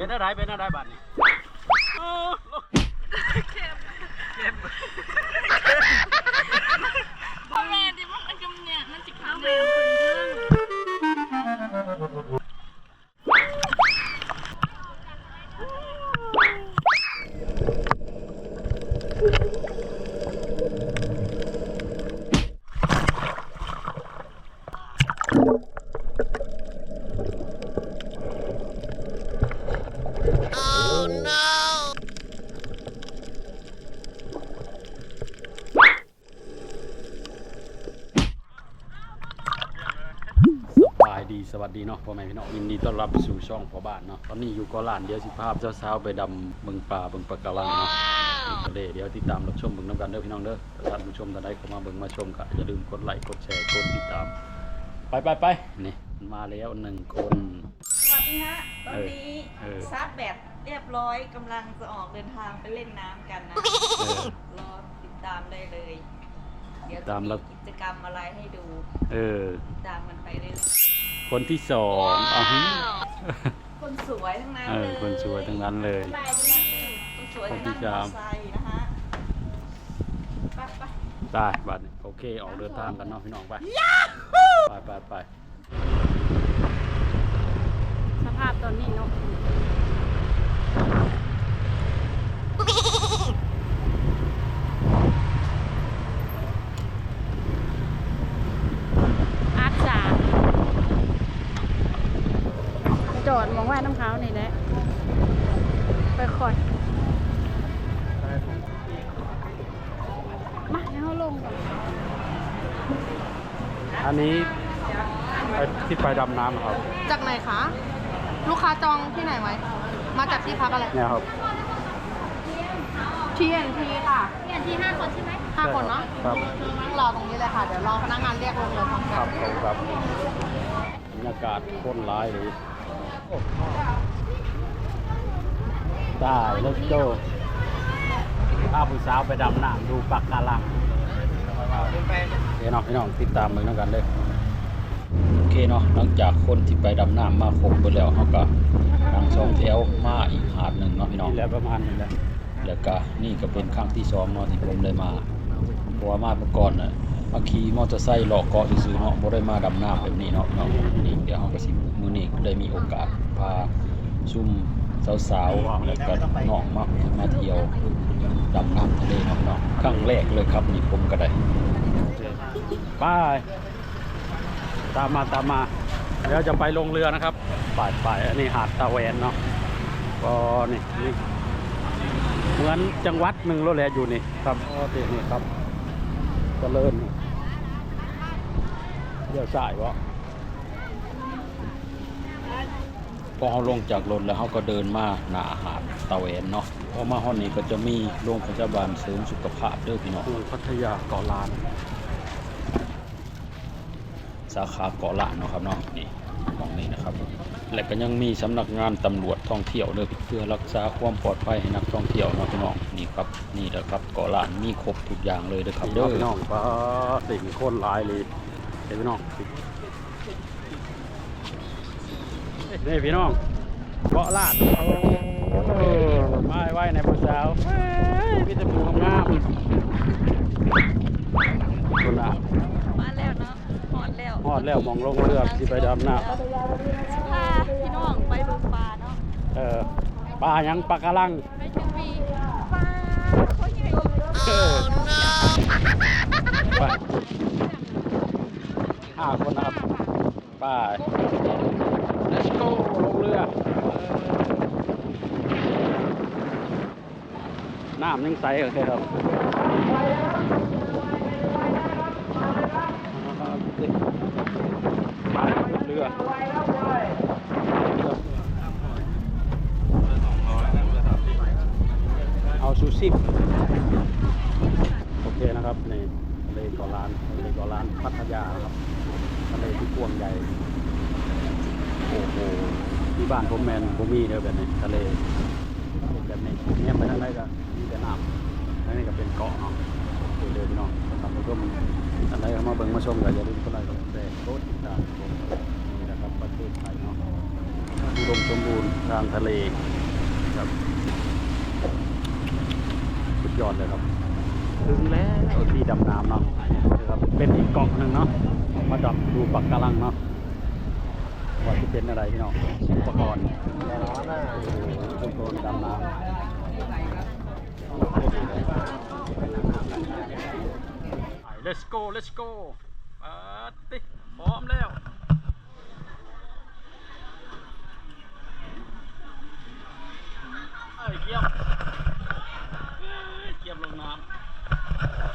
เป็นอะไรเป็นอะไรบัดนี้โอ้โหพ่ วัสดีเนาะพ่อแม่พี่น้องยินดีต้อนรับสู่ช่องพ่อบ้านเนาะตอนนี้อยู่เก็ลานเดี๋ยวสิภาพเช้าๆไปดำเบิ่งป่าเบิ่งปะการังเนาะทะเลเดี๋ยวติดตามรับชมเบิ่งน้ำกันเด้อพี่น้องเด้อถ้าท่านผู้ชมท่านใดเข้ามาเบิ่งมาชมก็อย่าลืมกดไลค์กดแชร์กดติดตาม ไปไปไปนี่มาแล้วหนึ่งคน สวัสดีฮะตอนนี้เออชาร์จแบตเรียบร้อยกำลังจะออกเดินทางไปเล่นน้ำกันนะ เออ รอติดตามได้เลย เดี๋ยวติดจะตามมีแล้วกิจกรรมอะไรให้ดู เออ ติดตามกันไปเรื่อย คนที่สองอะฮึๆคนสวยทั้งนั้นเอเลอยคนสวยทั้งนั้นเลย คนสวยคนทั้งที่นั้นสาม มอไซค์นะฮะไปไปได้บัดนี้โอเค ออกเดินทางกันเนาะพี่น้องไปไปไปไปสภาพตอนนี้เนาะอาร์ตจ่าจอดมองว่าน้ำเขานี่แหละ ไปคอยมาให้เขาลงก่อนอันนี้ไปที่ไปดำน้ำครับ จากไหนคะ ลูกค้าจองที่ไหนไว้ มาจากที่พักอะไรเนี่ยครับ TNT ค่ะเปลี่ยนที่ห้าคนใช่ไหมห้าคนเนาะครับรอตรงนี้เลยค่ะ เดี๋ยวรอพนักงานเรียกลงเลยพร้อมคกัรันบผมครับบรรยากาศโคตรร้ายเลย ได้แล้วโจพาผู้สาวไปดำน้ำดูปักกาลังโอเคเนาะพี่น้องติดตามมึงแล้วกันเลยโอเคเนาะหลังจากคนที่ไปดำน้ำมาครบไปแล้วเขาก็ทางสองแถวมาอีกหาดหนึ่งเนาะพี่น้องแล้วประมาณนี้แหละแล้วก็นี่ก็เป็นครั้งที่สองเนาะที่ผมได้มาเพราะว่ามาเมื่อก่อนน่ะมาขี่มอเตอร์ไซค์เลาะเกาะซื่อๆเนาะบ่ได้มาดำน้ำแบบนี้เนาะเนาะนี่เดี๋ยวเฮาก็สิมื้อนี้ก็ได้มีโอกาสพาซุ่ม สาวๆแล้วก็น้องมามาเที่ยวดำน้ำทะเลนาะเนาะครั้งแรกเลยครับนี่ผมก็ได้ไปตามมาตามมาเดี๋ยวจะไปลงเรือนะครับไปไปอันนี้หาดตะแวนเนาะก็นี่นี่เหมือนจังหวัดหนึ่งโลแลอยู่นี่ครับโอ้ตินี่ครับเจริญเดี๋ยวสายวะ พอเขาลงจากรถแล้วเขาก็เดินมาหน้าหาดตะแวนเนาะพอมาห้องนี้ก็จะมีโรงพยาบาลเสริมสุขภาพเด้อพี่น้องพัทยาเกาะล้าน สาขาเกาะล้านเนาะครับเนาะนี่มองนี้นะครับ และก็ยังมีสำนักงานตำรวจท่องเที่ยวเด้อเพื่อรักษาความปลอดภัยให้นักท่องเที่ยวเนาะพี่น้องนี่ครับนี่แหละครับเกาะล้านมีครบทุกอย่างเลยเด้อครับเด้อพี่น้องป้าสิ่งคนหลายเลยเห็นพี่น้อง นี่พี่น้องเกาะล้านมาไว้ในผู้สาวเฮ้ยพี่ตะปูงามคนละมาแล้วเนาะฮอดแล้วฮอดแล้วมองลงเรือที่ไปดำน้พาพี่น้องไปเบิ่งปลาเนาะำเออปลาหยังปลากระลังไปถึงวีปลาเขาใหญ่เออไปห้าคนนะครับไป let's go ลง เรือน้ำยังใสโอเคครับไปเรือเอาซูชิโอเคนะครับนี่ทะเลเกาะล้านทะเลเกาะล้านพัทยาครับทะเลที่กว้างใหญ่โอ้โห ที่บ้านผมแมนผมมีเด้อแบบนี้ทะเลแบบนี้เนี่ยไปทางไหนก็มีแต่น้ำแล้วนี่ก็เป็นเกาะเนาะโอเคเลยพี่น้องสำหรับผู้ชมท่านใดเข้ามาเบิ่งมาชมก็อย่าลืมกดไลค์กดแชร์กดติดตามผมนี่นะครับประเทศไทยเนาะอุดมสมบูรณ์ทางทะเลครับสุดยอดเลยครับ ถึงแล้วที่ดำน้ำเนาะนะครับเป็นอีกเกาะหนึ่งเนาะมาดับดูปักกาลังเนาะว่า จะเป็นอะไรพี่น้องอุปกรณ์อุปกรณ์ดำน้ำ let's go let's go ปาติพร้อมแล้วเอ้ยเกียมเอ้ยเกียมลงน้ำ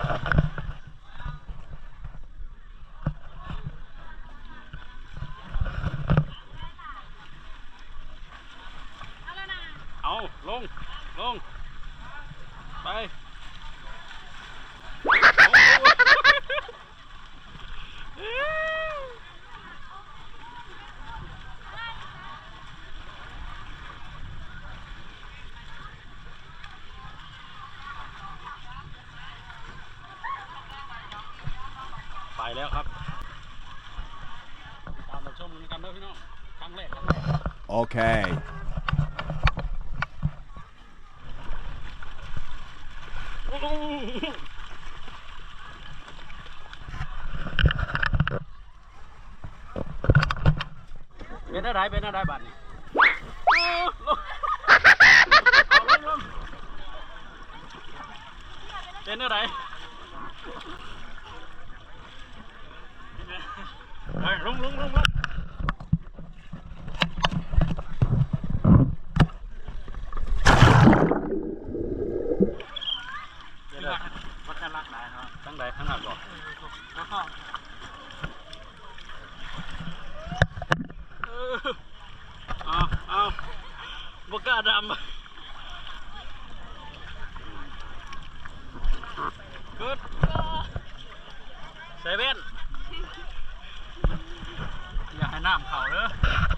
ลง ลง ไปไปแล้วครับ ตามมาชมกันด้วยพี่น้องครั้งแรกครั้งแรก Okay. เป็นอะไรเป็นอะไรบัตรนี่โอ้ลงเอาเป็นอะไรไปลงลุงลุงลุงเป็นอะไรวัดกันรักไหนครับตั้งใดทั้งหนักบอกแล้วก็ เออเอาเอาบกล้าดำกดเซเว่นอยากให้ น้ำเขาเด้อพ่อ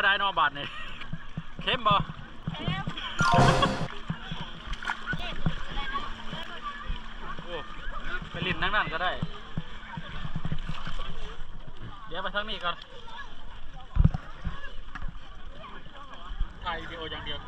จะได้นอบาทนี่ยเข้มบ่ไปลินนั่งนั่นก็ได้ เดี๋ยวไปทางนี้ก่อนถ่ายวีดีโออย่างเดียว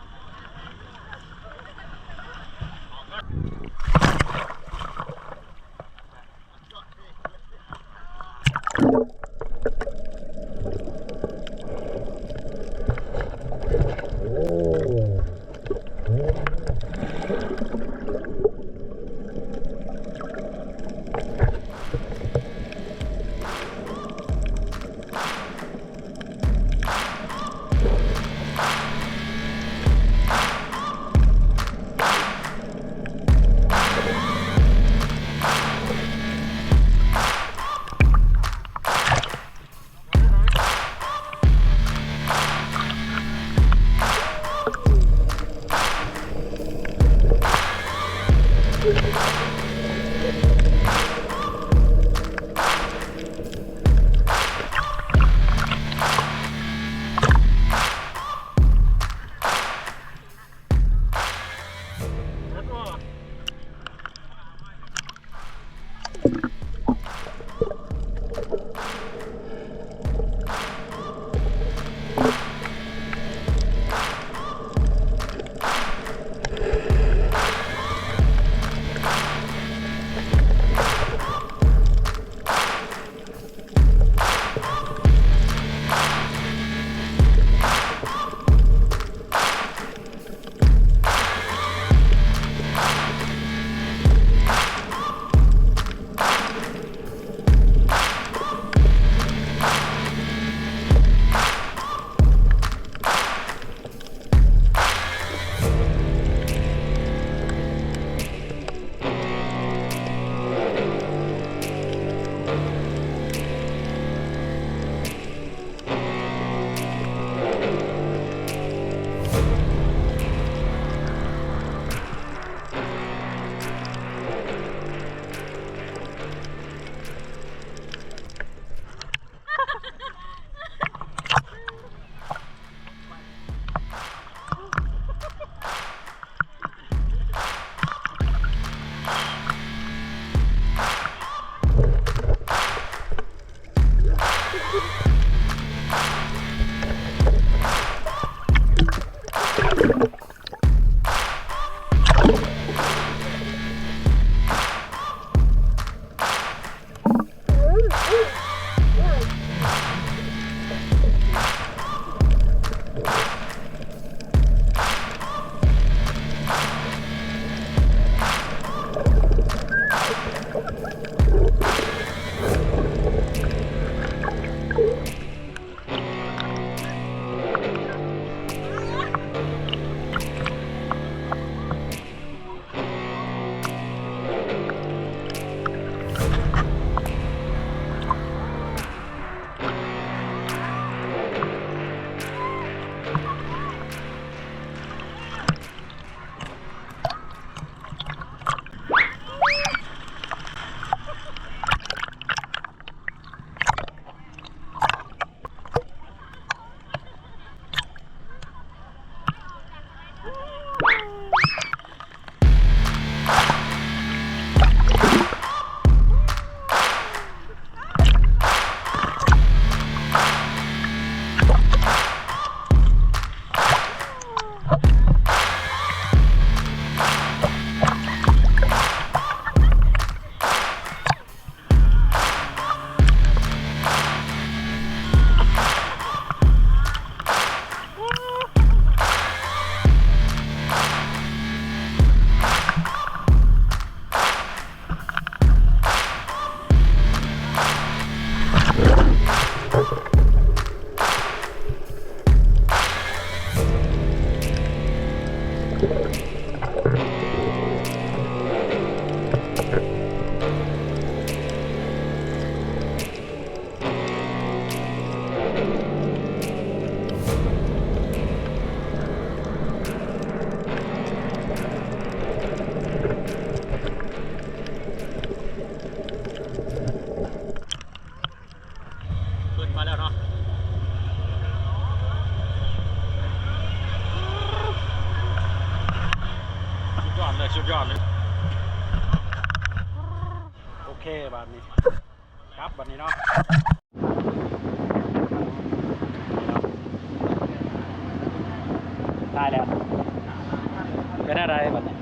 เป็นอะไรบัดนี้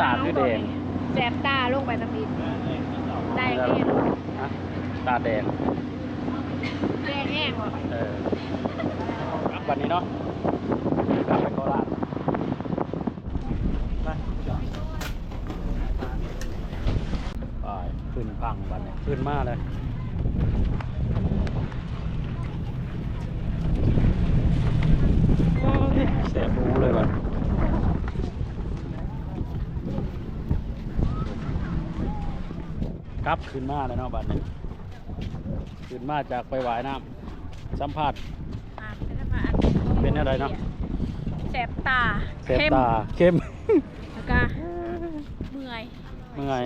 ตาคือแดงแสบตาลงไปสักนิดได้แห้งฮะตาแดงแห้งแห้งว่ะเออครับวันนี้เนาะกลับไปโคราชไปไปขึ้นพังบันเนี่ยขึ้นมาเลยโอ้ยแสบรู้เลยว่ะ กลับขึ้นมาเลยเนาะบันนี้ขึ้นมาจากไปหวายน้ำสัมผัสอะเป็นอะไรเป็นอะไรเนาะแสบตาเสพตาเข้มแล้วก็เมื่อยเมื่อย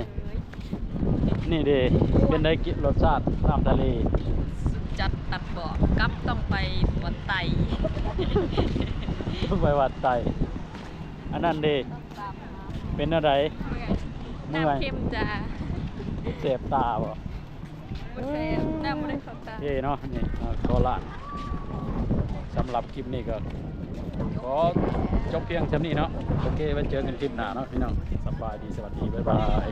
นี่เดเป็นได้กินรสชาติน้ำทะเลจัดตัดบอกกลับต้องไปวันไตเพิ่งไปวัดไตอันนั้นเดเป็นอะไรเมื่อยเมื่อยน้ำเค็มจ้า เสพตาบ่บ่แสบน้ำบ่ได้เข้าตาเย่เนาะนี่เอาโคราชสำหรับคลิปนี้ก็ขอจบเพียงเท่านี้เนาะโอเคไว้เจอกันคลิปหน้าเนาะพี่น้องสบายดีสวัสดีบ๊ายบาย